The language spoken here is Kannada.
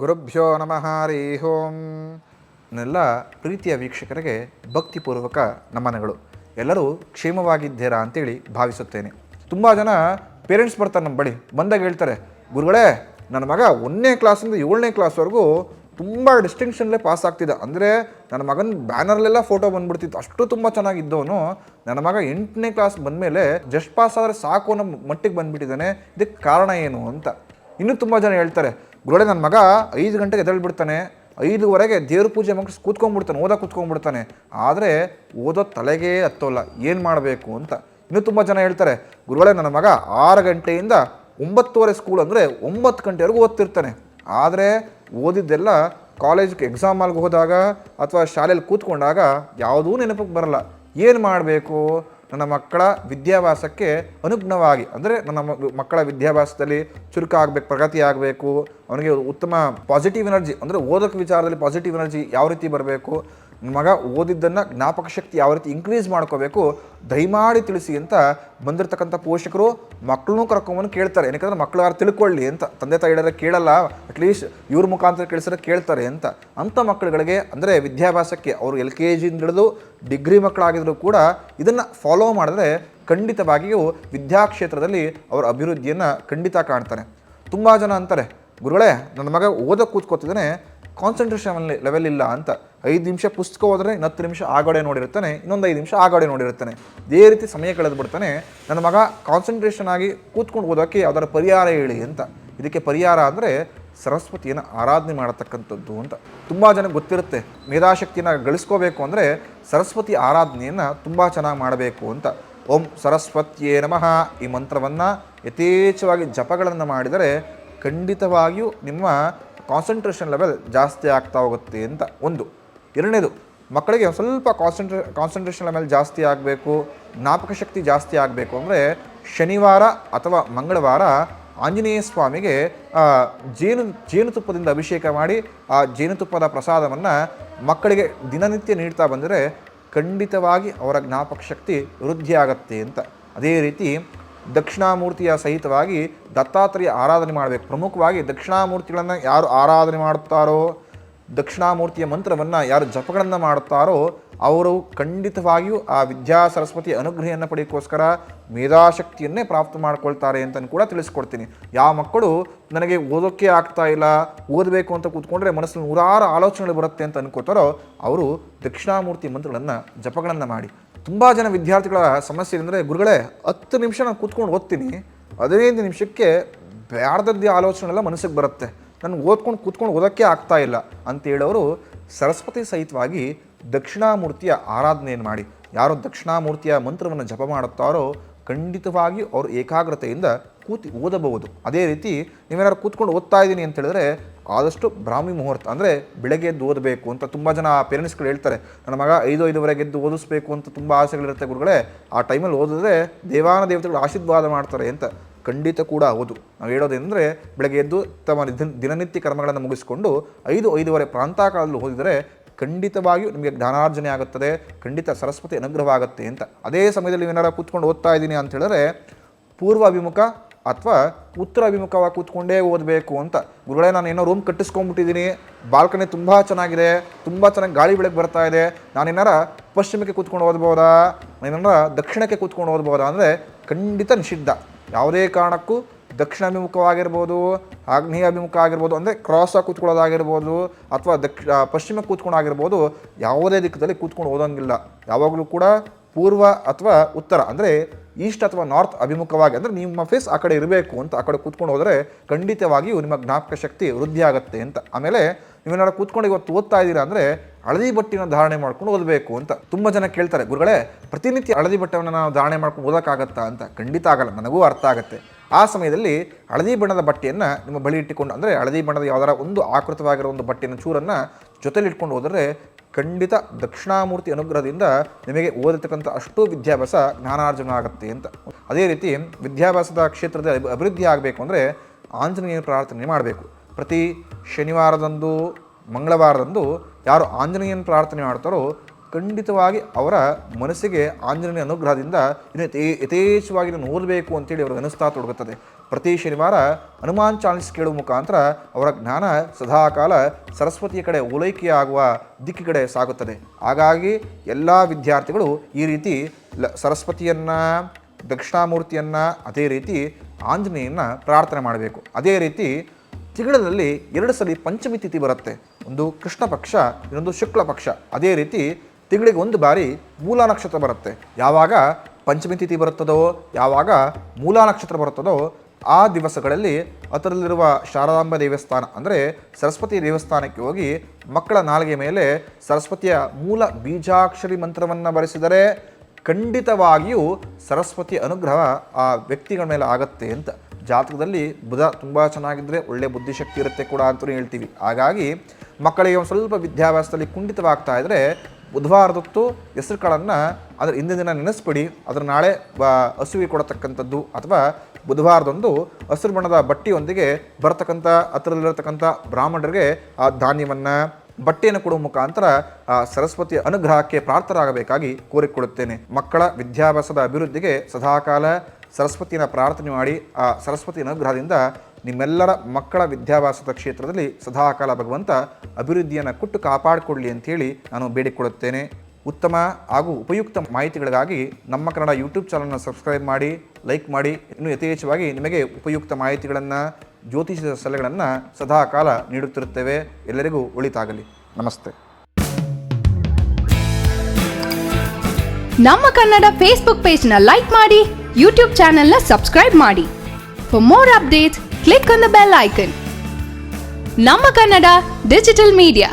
ಗುರುಭ್ಯೋ ನಮಃ, ಹರಿ ಓಂ. ನೆಲ್ಲ ಪ್ರೀತಿಯ ವೀಕ್ಷಕರಿಗೆ ಭಕ್ತಿಪೂರ್ವಕ ನಮನಗಳು. ಎಲ್ಲರೂ ಕ್ಷೇಮವಾಗಿದ್ದೀರಾ ಅಂತೇಳಿ ಭಾವಿಸುತ್ತೇನೆ. ತುಂಬ ಜನ ಪೇರೆಂಟ್ಸ್ ಬರ್ತಾರೆ ನಮ್ಮ ಬಳಿ. ಬಂದಾಗ ಹೇಳ್ತಾರೆ, ಗುರುಗಳೇ, ನನ್ನ ಮಗ ಒಂದನೇ ಕ್ಲಾಸಿಂದ ಏಳನೇ ಕ್ಲಾಸ್ವರೆಗೂ ತುಂಬ ಡಿಸ್ಟಿಂಕ್ಷನ್ಲೇ ಪಾಸ್ ಆಗ್ತಿದ್ದ. ಅಂದರೆ ನನ್ನ ಮಗನ ಬ್ಯಾನರ್ಲೆಲ್ಲ ಫೋಟೋ ಬಂದ್ಬಿಡ್ತಿತ್ತು. ಅಷ್ಟು ತುಂಬ ಚೆನ್ನಾಗಿದ್ದವನು. ನನ್ನ ಮಗ ಎಂಟನೇ ಕ್ಲಾಸ್ ಬಂದಮೇಲೆ ಜಸ್ಟ್ ಪಾಸ್ ಆದರೆ ಸಾಕು ಅನ್ನೋ ಮಟ್ಟಿಗೆ ಬಂದ್ಬಿಟ್ಟಿದ್ದಾನೆ. ಇದಕ್ಕೆ ಕಾರಣ ಏನು? ಅಂತ. ಇನ್ನೂ ತುಂಬ ಜನ ಹೇಳ್ತಾರೆ ಗುರುಗಳೇ, ನನ್ನ ಮಗ ಐದು ಗಂಟೆಗೆ ಎದ್ದೇಳ್ಬಿಡ್ತಾನೆ. ಐದುವರೆಗೆ ದೇವ್ರ ಪೂಜೆ ಮಗ ಕೂತ್ಕೊಂಡ್ಬಿಡ್ತಾನೆ ಓದೋ ಕೂತ್ಕೊಂಡ್ಬಿಡ್ತಾನೆ. ಆದರೆ ಓದೋ ತಲೆಗೇ ಹತ್ತೋಲ್ಲ, ಏನು ಮಾಡಬೇಕು ಅಂತ. ಇನ್ನೂ ತುಂಬ ಜನ ಹೇಳ್ತಾರೆ, ಗುರುಗಳೇ, ನನ್ನ ಮಗ ಆರು ಗಂಟೆಯಿಂದ ಒಂಬತ್ತುವರೆ ಸ್ಕೂಲ್ ಅಂದರೆ ಒಂಬತ್ತು ಗಂಟೆವರೆಗೂ ಓದ್ತಿರ್ತಾನೆ. ಆದರೆ ಓದಿದ್ದೆಲ್ಲ ಕಾಲೇಜ್ಗೆ ಎಕ್ಸಾಮ್ ಆಲ್ಗೆ ಹೋದಾಗ ಅಥವಾ ಶಾಲೆಯಲ್ಲಿ ಕೂತ್ಕೊಂಡಾಗ ಯಾವುದೂ ನೆನಪಿಗೆ ಬರಲ್ಲ. ಏನು ಮಾಡಬೇಕು? ನನ್ನ ಮಕ್ಕಳ ವಿದ್ಯಾಭ್ಯಾಸಕ್ಕೆ ಅನುಗುಣವಾಗಿ, ಅಂದರೆ ನನ್ನ ಮಕ್ಕಳ ವಿದ್ಯಾಭ್ಯಾಸದಲ್ಲಿ ಚುರುಕಾಗಬೇಕು ಪ್ರಗತಿ ಆಗಬೇಕು ಅವನಿಗೆ ಉತ್ತಮ ಪಾಸಿಟಿವ್ ಎನರ್ಜಿ ಅಂದರೆ ಓದೋಕೆ ವಿಚಾರದಲ್ಲಿ ಪಾಸಿಟಿವ್ ಎನರ್ಜಿ ಯಾವ ರೀತಿ ಬರಬೇಕು ಮಗ ಓದಿದ್ದನ್ನು ಜ್ಞಾಪಕ ಶಕ್ತಿ ಯಾವ ರೀತಿ ಇನ್ಕ್ರೀಸ್ ಮಾಡ್ಕೋಬೇಕು, ದಯಮಾಡಿ ತಿಳಿಸಿ ಅಂತ ಬಂದಿರತಕ್ಕಂಥ ಪೋಷಕರು ಮಕ್ಕಳನ್ನೂ ಕರ್ಕೊಂಬಂದು ಕೇಳ್ತಾರೆ. ಏನಕ್ಕೆ ಮಕ್ಕಳು ಯಾರು ತಿಳ್ಕೊಳ್ಳಿ ಅಂತ. ತಂದೆ ತಾಯಿ ಹೇಳಿದ್ರೆ ಕೇಳಲ್ಲ ಅಟ್ಲೀಸ್ಟ್ ಇವ್ರ ಮುಖಾಂತರ ಕೇಳಿಸಿದ್ರೆ ಕೇಳ್ತಾರೆ ಅಂತ. ಅಂಥ ಮಕ್ಕಳುಗಳಿಗೆ ಅಂದರೆ ವಿದ್ಯಾಭ್ಯಾಸಕ್ಕೆ ಅವರು ಎಲ್ ಕೆ ಜಿಯಿಂದ ಹಿಡಿದು ಡಿಗ್ರಿ ಮಕ್ಕಳಾಗಿದ್ದರೂ ಕೂಡ ಇದನ್ನು ಫಾಲೋ ಮಾಡಿದ್ರೆ ಖಂಡಿತವಾಗಿಯೂ ವಿದ್ಯಾಕ್ಷೇತ್ರದಲ್ಲಿ ಅವರ ಅಭಿವೃದ್ಧಿಯನ್ನು ಖಂಡಿತ ಕಾಣ್ತಾರೆ. ತುಂಬ ಜನ ಅಂತಾರೆ, ಗುರುಗಳೇ, ನನ್ನ ಮಗ ಓದಕ್ಕೆ ಕೂತ್ಕೋತಿದ್ದಾನೆ ಕಾನ್ಸಂಟ್ರೇಷನ್ ಲೆವೆಲ್ ಇಲ್ಲ ಅಂತ. ಐದು ನಿಮಿಷ ಪುಸ್ತಕ ಹೋದರೆ ಹತ್ತು ನಿಮಿಷ ಆಗೋಡೆ ನೋಡಿರ್ತಾನೆ ಇನ್ನೊಂದು ಐದು ನಿಮಿಷ ಆಗೋಡೆ ನೋಡಿರ್ತಾನೆ ಇದೇ ರೀತಿ ಸಮಯ ಕಳೆದು ಬಿಡ್ತಾನೆ. ನನ್ನ ಮಗ ಕಾನ್ಸಂಟ್ರೇಷನ್ ಆಗಿ ಕೂತ್ಕೊಂಡು ಓದೋಕ್ಕೆ ಯಾವ್ದಾರ ಪರಿಹಾರ ಹೇಳಿ ಅಂತ. ಇದಕ್ಕೆ ಪರಿಹಾರ ಅಂದರೆ ಸರಸ್ವತಿಯನ್ನು ಆರಾಧನೆ ಮಾಡತಕ್ಕಂಥದ್ದು ಅಂತ. ತುಂಬ ಜನಕ್ಕೆ ಗೊತ್ತಿರುತ್ತೆ ಮೇಧಾಶಕ್ತಿನ ಗಳಿಸ್ಕೋಬೇಕು ಅಂದರೆ ಸರಸ್ವತಿ ಆರಾಧನೆಯನ್ನು ತುಂಬ ಚೆನ್ನಾಗಿ ಮಾಡಬೇಕು ಅಂತ. ಓಂ ಸರಸ್ವತಿಯೇ ನಮಃ. ಈ ಮಂತ್ರವನ್ನು ಯಥೇಚ್ಛವಾಗಿ ಜಪಗಳನ್ನು ಮಾಡಿದರೆ ಖಂಡಿತವಾಗಿಯೂ ನಿಮ್ಮ ಕಾನ್ಸಂಟ್ರೇಷನ್ ಲೆವೆಲ್ ಜಾಸ್ತಿ ಆಗ್ತಾ ಹೋಗುತ್ತೆ ಅಂತ ಒಂದು. ಎರಡನೇದು, ಮಕ್ಕಳಿಗೆ ಸ್ವಲ್ಪ ಕಾನ್ಸಂಟ್ರೇ ಕಾನ್ಸಂಟ್ರೇಷನ್ ಲೆವೆಲ್ ಜಾಸ್ತಿ ಆಗಬೇಕು, ಜ್ಞಾಪಕ ಶಕ್ತಿ ಜಾಸ್ತಿ ಆಗಬೇಕು ಅಂದರೆ ಶನಿವಾರ ಅಥವಾ ಮಂಗಳವಾರ ಆಂಜನೇಯ ಸ್ವಾಮಿಗೆ ಜೇನು, ಜೇನುತುಪ್ಪದಿಂದ ಅಭಿಷೇಕ ಮಾಡಿ ಆ ಜೇನುತುಪ್ಪದ ಪ್ರಸಾದವನ್ನು ಮಕ್ಕಳಿಗೆ ದಿನನಿತ್ಯ ನೀಡ್ತಾ ಬಂದರೆ ಖಂಡಿತವಾಗಿ ಅವರ ಜ್ಞಾಪಕ ಶಕ್ತಿ ವೃದ್ಧಿ ಆಗತ್ತೆ ಅಂತ. ಅದೇ ರೀತಿ ದಕ್ಷಿಣಾಮೂರ್ತಿಯ ಸಹಿತವಾಗಿ ದತ್ತಾತ್ರೇಯ ಆರಾಧನೆ ಮಾಡಬೇಕು. ಪ್ರಮುಖವಾಗಿ ದಕ್ಷಿಣಾಮೂರ್ತಿಗಳನ್ನು ಯಾರು ಆರಾಧನೆ ಮಾಡುತ್ತಾರೋ, ದಕ್ಷಿಣಾಮೂರ್ತಿಯ ಮಂತ್ರವನ್ನು ಯಾರು ಜಪಗಳನ್ನು ಮಾಡುತ್ತಾರೋ, ಅವರು ಖಂಡಿತವಾಗಿಯೂ ಆ ವಿದ್ಯಾ ಸರಸ್ವತಿ ಅನುಗ್ರಹವನ್ನು ಪಡೆಯೋಕ್ಕೋಸ್ಕರ ಮೇಧಾಶಕ್ತಿಯನ್ನೇ ಪ್ರಾಪ್ತ ಮಾಡ್ಕೊಳ್ತಾರೆ ಅಂತ ಕೂಡ ತಿಳಿಸ್ಕೊಡ್ತೀನಿ. ಯಾವ ಮಕ್ಕಳು ನನಗೆ ಓದೋಕ್ಕೆ ಆಗ್ತಾ ಇಲ್ಲ, ಓದಬೇಕು ಅಂತ ಕೂತ್ಕೊಂಡ್ರೆ ಮನಸ್ಸಲ್ಲಿ ನೂರಾರು ಆಲೋಚನೆಗಳು ಬರುತ್ತೆ ಅಂತ ಅನ್ಕೋತಾರೋ, ಅವರು ದಕ್ಷಿಣಾಮೂರ್ತಿ ಮಂತ್ರಗಳನ್ನು, ಜಪಗಳನ್ನು ಮಾಡಿ. ತುಂಬ ಜನ ವಿದ್ಯಾರ್ಥಿಗಳ ಸಮಸ್ಯೆ ಅಂದರೆ ಗುರುಗಳೇ, ಹತ್ತು ನಿಮಿಷ ನಾನು ಕೂತ್ಕೊಂಡು ಓದ್ತೀನಿ. ಹದಿನೈದು ನಿಮಿಷಕ್ಕೆ ಬ್ಯಾರ್ದದ್ದಿ ಆಲೋಚನೆ ಎಲ್ಲ ಮನಸ್ಸಿಗೆ ಬರುತ್ತೆ. ನಾನು ಓದ್ಕೊಂಡು ಕೂತ್ಕೊಂಡು ಓದೋಕ್ಕೆ ಆಗ್ತಾ ಇಲ್ಲ ಅಂತ ಹೇಳೋರು ಸರಸ್ವತಿ ಸಹಿತವಾಗಿ ದಕ್ಷಿಣಾಮೂರ್ತಿಯ ಆರಾಧನೆಯನ್ನು ಮಾಡಿ. ಯಾರು ದಕ್ಷಿಣಾಮೂರ್ತಿಯ ಮಂತ್ರವನ್ನು ಜಪ ಮಾಡುತ್ತಾರೋ ಖಂಡಿತವಾಗಿ ಅವರು ಏಕಾಗ್ರತೆಯಿಂದ ಕೂತಿ ಓದಬಹುದು. ಅದೇ ರೀತಿ ನೀವೇನಾದ್ರು ಕೂತ್ಕೊಂಡು ಓದ್ತಾ ಇದ್ದೀನಿ ಅಂತ ಹೇಳಿದ್ರೆ ಆದಷ್ಟು ಬ್ರಾಹ್ಮಿ ಮುಹೂರ್ತ, ಅಂದರೆ ಬೆಳಗ್ಗೆ ಎದ್ದು ಓದಬೇಕು ಅಂತ ತುಂಬ ಜನ ಪೇರೆಂಟ್ಸ್ಗಳು ಹೇಳ್ತಾರೆ. ನನ್ನ ಮಗ ಐದು ಐದುವರೆಗೆ ಎದ್ದು ಓದಿಸ್ಬೇಕು ಅಂತ ತುಂಬ ಆಸೆಗಳಿರುತ್ತೆ ಗುರುಗಳೇ. ಆ ಟೈಮಲ್ಲಿ ಓದಿದ್ರೆ ದೇವಾನ ದೇವತೆಗಳು ಆಶೀರ್ವಾದ ಮಾಡ್ತಾರೆ ಅಂತ ಖಂಡಿತ ಕೂಡ ಹೌದು. ನಾವು ಹೇಳೋದೇನೆಂದರೆ, ಬೆಳಗ್ಗೆ ಎದ್ದು ತಮ್ಮ ದಿನ- ದಿನನಿತ್ಯ ಕರ್ಮಗಳನ್ನು ಮುಗಿಸಿಕೊಂಡು ಐದು ಐದೂವರೆ ಪ್ರಾಂತಕಾಲದಲ್ಲಿ ಓದಿದರೆ ಖಂಡಿತವಾಗಿಯೂ ನಿಮಗೆ ಜ್ಞಾನಾರ್ಜನೆ ಆಗುತ್ತದೆ, ಖಂಡಿತ ಸರಸ್ವತಿ ಅನುಗ್ರಹವಾಗುತ್ತೆ ಅಂತ. ಅದೇ ಸಮಯದಲ್ಲಿ ಏನಾರ ಕೂತ್ಕೊಂಡು ಓದ್ತಾ ಇದ್ದೀನಿ ಅಂತ ಹೇಳಿದ್ರೆ ಪೂರ್ವ ಅಭಿಮುಖ ಅಥವಾ ಉತ್ತರ ಅಭಿಮುಖವಾಗಿ ಕೂತ್ಕೊಂಡೇ ಓದಬೇಕು ಅಂತ. ಗುರುಗಳೇ, ನಾನು ಏನೋ ರೂಮ್ ಕಟ್ಟಿಸ್ಕೊಂಡ್ಬಿಟ್ಟಿದ್ದೀನಿ. ಬಾಲ್ಕನಿ ತುಂಬ ಚೆನ್ನಾಗಿದೆ. ತುಂಬ ಚೆನ್ನಾಗಿ ಗಾಳಿ ಬೆಳಗ್ಗೆ ಬರ್ತಾ ಇದೆ. ನಾನೇನಾರ ಪಶ್ಚಿಮಕ್ಕೆ ಕೂತ್ಕೊಂಡು ಓದ್ಬೋದಾ? ನಾನೇನಾರ ದಕ್ಷಿಣಕ್ಕೆ ಕೂತ್ಕೊಂಡು ಓದ್ಬೋದಾ? ಅಂದರೆ ಖಂಡಿತ ನಿಷಿದ್ಧ. ಯಾವುದೇ ಕಾರಣಕ್ಕೂ ದಕ್ಷಿಣ ಅಭಿಮುಖವಾಗಿರ್ಬೋದು ಆಗ್ನೇಯ ಅಭಿಮುಖ ಆಗಿರ್ಬೋದು, ಅಂದರೆ ಕ್ರಾಸ್ ಆಗಿ ಕೂತ್ಕೊಳ್ಳೋದಾಗಿರ್ಬೋದು, ಅಥವಾ ದಕ್ಷ ಕೂತ್ಕೊಂಡು ಆಗಿರ್ಬೋದು ಯಾವುದೇ ದಿಕ್ಕದಲ್ಲಿ ಕೂತ್ಕೊಂಡು ಓದೋಂಗಿಲ್ಲ. ಯಾವಾಗಲೂ ಕೂಡ ಪೂರ್ವ ಅಥವಾ ಉತ್ತರ, ಅಂದರೆ ಈಸ್ಟ್ ಅಥವಾ ನಾರ್ತ್ ಅಭಿಮುಖವಾಗಿ ಅಂದರೆ ನಿಮ್ಮ ಫೇಸ್ ಆ ಕಡೆ ಇರಬೇಕು ಅಂತ ಆ ಕಡೆ ಕೂತ್ಕೊಂಡು ಹೋದರೆ ಖಂಡಿತವಾಗಿಯೂ ನಿಮ್ಮ ಜ್ಞಾಪಕ ಶಕ್ತಿ ವೃದ್ಧಿ ಆಗುತ್ತೆ ಅಂತ. ಆಮೇಲೆ ನೀವೇನಾದ್ರು ಕೂತ್ಕೊಂಡು ಇವತ್ತು ಓದ್ತಾ ಇದ್ದೀರಾ ಅಂದರೆ ಹಳದಿ ಬಟ್ಟಿನ ಧಾರಣೆ ಮಾಡ್ಕೊಂಡು ಓದಬೇಕು ಅಂತ ತುಂಬ ಜನ ಕೇಳ್ತಾರೆ. ಗುರುಗಳೇ, ಪ್ರತಿನಿತ್ಯ ಹಳದಿ ಬಟ್ಟೆಯನ್ನು ನಾವು ಧಾರಣೆ ಮಾಡ್ಕೊಂಡು ಓದೋಕ್ಕಾಗತ್ತಾ ಅಂತ? ಖಂಡಿತ ಆಗಲ್ಲ, ನನಗೂ ಅರ್ಥ ಆಗುತ್ತೆ. ಆ ಸಮಯದಲ್ಲಿ ಹಳದಿ ಬಣ್ಣದ ಬಟ್ಟೆಯನ್ನು ನಿಮ್ಮ ಬಳಿ ಇಟ್ಟುಕೊಂಡು ಅಂದರೆ ಹಳದಿ ಬಣ್ಣದ ಯಾವ್ದಾರ ಒಂದು ಆಕೃತವಾಗಿರೋ ಒಂದು ಬಟ್ಟೆನ ಚೂರನ್ನು ಜೊತೆಲಿ ಇಟ್ಕೊಂಡು ಹೋದರೆ ಖಂಡಿತ ದಕ್ಷಿಣಾಮೂರ್ತಿ ಅನುಗ್ರಹದಿಂದ ನಿಮಗೆ ಓದಿರ್ತಕ್ಕಂಥ ಅಷ್ಟು ವಿದ್ಯಾಭ್ಯಾಸ ಜ್ಞಾನಾರ್ಜನ ಆಗುತ್ತೆ ಅಂತ. ಅದೇ ರೀತಿ ವಿದ್ಯಾಭ್ಯಾಸದ ಕ್ಷೇತ್ರದ ಅಭಿವೃದ್ಧಿ ಆಗಬೇಕು ಅಂದರೆ ಆಂಜನೇಯ ಪ್ರಾರ್ಥನೆ ಮಾಡಬೇಕು. ಪ್ರತಿ ಶನಿವಾರದಂದು, ಮಂಗಳವಾರದಂದು ಯಾರು ಆಂಜನೇಯನ ಪ್ರಾರ್ಥನೆ ಮಾಡ್ತಾರೋ ಖಂಡಿತವಾಗಿ ಅವರ ಮನಸ್ಸಿಗೆ ಆಂಜನೇಯ ಅನುಗ್ರಹದಿಂದ ಇನ್ನು ಯಥೇ- ಯಥೇಚ್ಛವಾಗಿ ನಾನು ಓದಬೇಕು ಅಂತೇಳಿ ಅವ್ರಿಗೆ ಅನಿಸ್ತಾ ತೊಡಗುತ್ತದೆ. ಪ್ರತಿ ಶನಿವಾರ ಹನುಮಾನ್ ಚಾಲಿಸ್ ಕೇಳುವ ಮುಖಾಂತರ ಅವರ ಜ್ಞಾನ ಸದಾಕಾಲ ಸರಸ್ವತಿಯ ಕಡೆ ಓಲೈಕೆಯಾಗುವ ದಿಕ್ಕಿ ಕಡೆ ಸಾಗುತ್ತದೆ. ಹಾಗಾಗಿ ಎಲ್ಲ ವಿದ್ಯಾರ್ಥಿಗಳು ಈ ರೀತಿ ಲ ಸರಸ್ವತಿಯನ್ನು, ದಕ್ಷಿಣಾಮೂರ್ತಿಯನ್ನು ಅದೇ ರೀತಿ ಆಂಜನೇಯನ್ನು ಪ್ರಾರ್ಥನೆ ಮಾಡಬೇಕು. ಅದೇ ರೀತಿ ತಿಂಗಳಲ್ಲಿ ಎರಡು ಸಲ ಪಂಚಮಿ ತಿಥಿ ಬರುತ್ತೆ. ಒಂದು ಕೃಷ್ಣ ಪಕ್ಷ, ಇನ್ನೊಂದು ಶುಕ್ಲ ಪಕ್ಷ. ಅದೇ ರೀತಿ ತಿಂಗಳಿಗೆ ಒಂದು ಬಾರಿ ಮೂಲ ನಕ್ಷತ್ರ ಬರುತ್ತೆ. ಯಾವಾಗ ಪಂಚಮಿ ತಿಥಿ ಬರುತ್ತದೋ, ಯಾವಾಗ ಮೂಲ ನಕ್ಷತ್ರ ಬರುತ್ತದೋ ಆ ದಿವಸಗಳಲ್ಲಿ ಅದರಲ್ಲಿರುವ ಶಾರದಾಂಬ ದೇವಸ್ಥಾನ ಅಂದರೆ ಸರಸ್ವತಿ ದೇವಸ್ಥಾನಕ್ಕೆ ಹೋಗಿ ಮಕ್ಕಳ ನಾಲಿಗೆ ಮೇಲೆ ಸರಸ್ವತಿಯ ಮೂಲ ಬೀಜಾಕ್ಷರಿ ಮಂತ್ರವನ್ನು ಬರೆಸಿದರೆ ಖಂಡಿತವಾಗಿಯೂ ಸರಸ್ವತಿ ಅನುಗ್ರಹ ಆ ವ್ಯಕ್ತಿಗಳ ಮೇಲೆ ಆಗತ್ತೆ ಅಂತ. ಜಾತಕದಲ್ಲಿ ಬುಧ ತುಂಬ ಚೆನ್ನಾಗಿದ್ದರೆ ಒಳ್ಳೆ ಬುದ್ಧಿಶಕ್ತಿ ಇರುತ್ತೆ ಕೂಡ ಅಂತಲೂ ಹೇಳ್ತೀವಿ. ಹಾಗಾಗಿ ಮಕ್ಕಳಿಗೆ ಒಂದು ಸ್ವಲ್ಪ ವಿದ್ಯಾಭ್ಯಾಸದಲ್ಲಿ ಕುಂಠಿತವಾಗ್ತಾ ಇದ್ದರೆ ಬುಧವಾರದೊತ್ತು ಹೆಸರುಗಳನ್ನು ಅದರ ಹಿಂದಿನ ದಿನ ನೆನೆಸ್ಬಿಡಿ. ಅದರ ನಾಳೆ ಹಸುವಿಗೆ ಕೊಡತಕ್ಕಂಥದ್ದು ಅಥವಾ ಬುಧವಾರದಂದು ಹಸಿರು ಬಣ್ಣದ ಬಟ್ಟೆಯೊಂದಿಗೆ ಬರತಕ್ಕಂಥ, ಹತ್ರದಲ್ಲಿರತಕ್ಕಂಥ ಬ್ರಾಹ್ಮಣರಿಗೆ ಆ ಧಾನ್ಯವನ್ನು, ಬಟ್ಟೆಯನ್ನು ಕೊಡುವ ಮುಖಾಂತರ ಆ ಸರಸ್ವತಿಯ ಅನುಗ್ರಹಕ್ಕೆ ಪ್ರಾರ್ಥರಾಗಬೇಕಾಗಿ ಕೋರಿಕೊಳ್ಳುತ್ತೇನೆ. ಮಕ್ಕಳ ವಿದ್ಯಾಭ್ಯಾಸದ ಅಭಿವೃದ್ಧಿಗೆ ಸದಾಕಾಲ ಸರಸ್ವತಿಯನ್ನು ಪ್ರಾರ್ಥನೆ ಮಾಡಿ ಆ ಸರಸ್ವತಿ ಅನುಗ್ರಹದಿಂದ ನಿಮ್ಮೆಲ್ಲರ ಮಕ್ಕಳ ವಿದ್ಯಾಭ್ಯಾಸದ ಕ್ಷೇತ್ರದಲ್ಲಿ ಸದಾಕಾಲ ಭಗವಂತ ಅಭಿವೃದ್ಧಿಯನ್ನು ಕೊಟ್ಟು ಕಾಪಾಡಿಕೊಳ್ಳಿ ಅಂತೇಳಿ ನಾನು ಬೇಡಿಕೊಳ್ಳುತ್ತೇನೆ. ಉತ್ತಮ ಹಾಗೂ ಉಪಯುಕ್ತ ಮಾಹಿತಿಗಳಿಗಾಗಿ ನಮ್ಮ ಕನ್ನಡ ಯೂಟ್ಯೂಬ್ ಚಾನಲ್ನ ಸಬ್ಸ್ಕ್ರೈಬ್ ಮಾಡಿ ಲೈಕ್ ಮಾಡಿ. ಇನ್ನು ಯಥೇಚ್ಛವಾಗಿ ನಿಮಗೆ ಉಪಯುಕ್ತ ಮಾಹಿತಿಗಳನ್ನು ಜ್ಯೋತಿಷದ ಸಲಹೆಗಳನ್ನು ಸದಾ ಕಾಲ ನೀಡುತ್ತಿರುತ್ತೇವೆ. ಎಲ್ಲರಿಗೂ ಒಳಿತಾಗಲಿ. ನಮಸ್ತೆ. ನಮ್ಮ ಕನ್ನಡ ಫೇಸ್ಬುಕ್ ಪೇಜ್ನ ಲೈಕ್ ಮಾಡಿ ಯೂಟ್ಯೂಬ್ ಚಾನೆಲ್ನ ಸಬ್ಸ್ಕ್ರೈಬ್ ಮಾಡಿ. For more updates click on the bell icon ನಮ್ಮ ಕನ್ನಡ ಡಿಜಿಟಲ್ ಮೀಡಿಯಾ